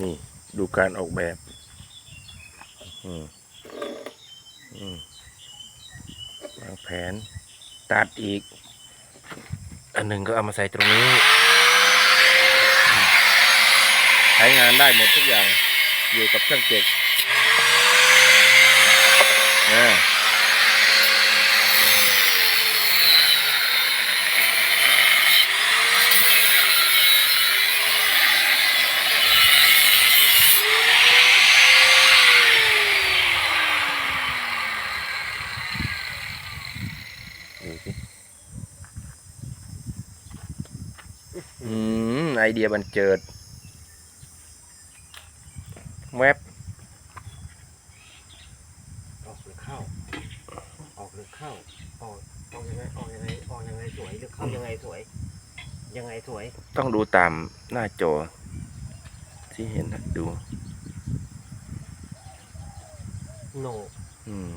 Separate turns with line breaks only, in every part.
นี่ดูการออกแบบ อืมอืมวางแผน ตัดอีก อันหนึ่งก็เอามาใส่ตรงนี้ ใช้งานได้หมดทุกอย่าง อยู่กับเครื่องเจ็กอ่าดูสิ อืมไอเดียบันเจิด แวบ
ออกหรือเข้า ออกหรือเข้า ออกออกยังไงออกยังไงออกยังไงสวยหรือเข้ายังไงสวย ยังไงสวย
ต้องดูตามหน้าจอ ที่เห็นนะดู
โหนก
อืม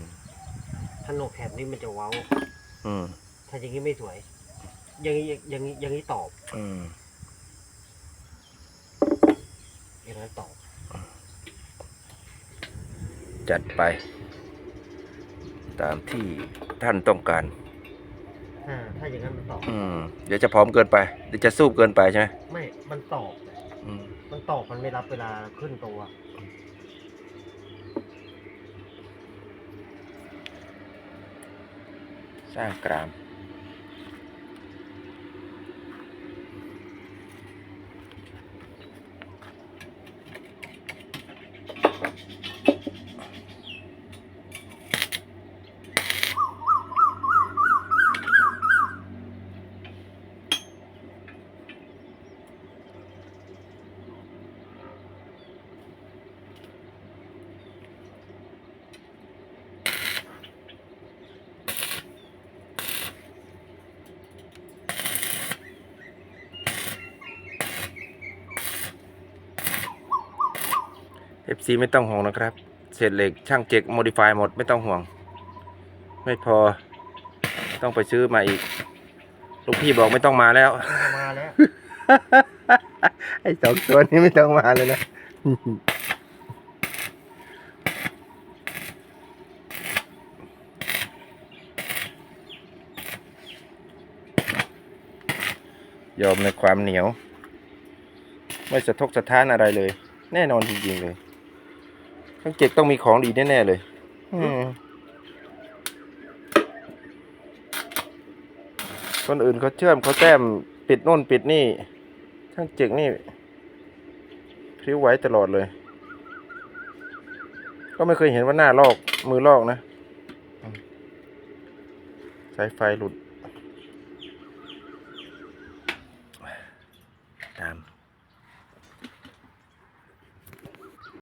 ถ้าโหนกแถบนี้มันจะเว้า
อืม
ถ้าอย่างนี้ไม่สวย อย่างนี้อย่างนี้อย่างนี้ตอบ
อืม
อย่างนั้นตอบ
จัดไป ตามที่ท่านต้องการ
อ่าถ้าอย่างนั้นมันตอบ
อืมเดี๋ยวจะพร้อมเกินไปเดี๋ยวจะสูบเกินไปใช่ไหม
ไม่ มันตอบ
อืม
มันตอบมันไม่รับเวลาขึ้นตัว
สร้างกราม FC ไม่ต้องห่วงนะครับ เศษเหล็กช่างเจ็กโมดิฟายหมดไม่ต้องห่วง ไม่พอต้องไปซื้อมาอีก ลูกพี่บอกไม่ต้องมาแล้ว
มาแล้ว
ไอ้สองตัวนี้ไม่ต้องมาเลยนะ ยอมในความเหนียว ไม่สะทกสะท้านอะไรเลย แน่นอนจริงๆเลย ข้างเจ็กต้องมีของดีแน่ๆเลยอืมคนอื่นเขาเชื่อมเขาแต้มปิดนู่นปิดนี่ ช่างเจ็กนี่พริ้วไหวตลอดเลย ก็ไม่เคยเห็นว่าหน้าลอกมือลอกนะอืมสายไฟหลุด ตาม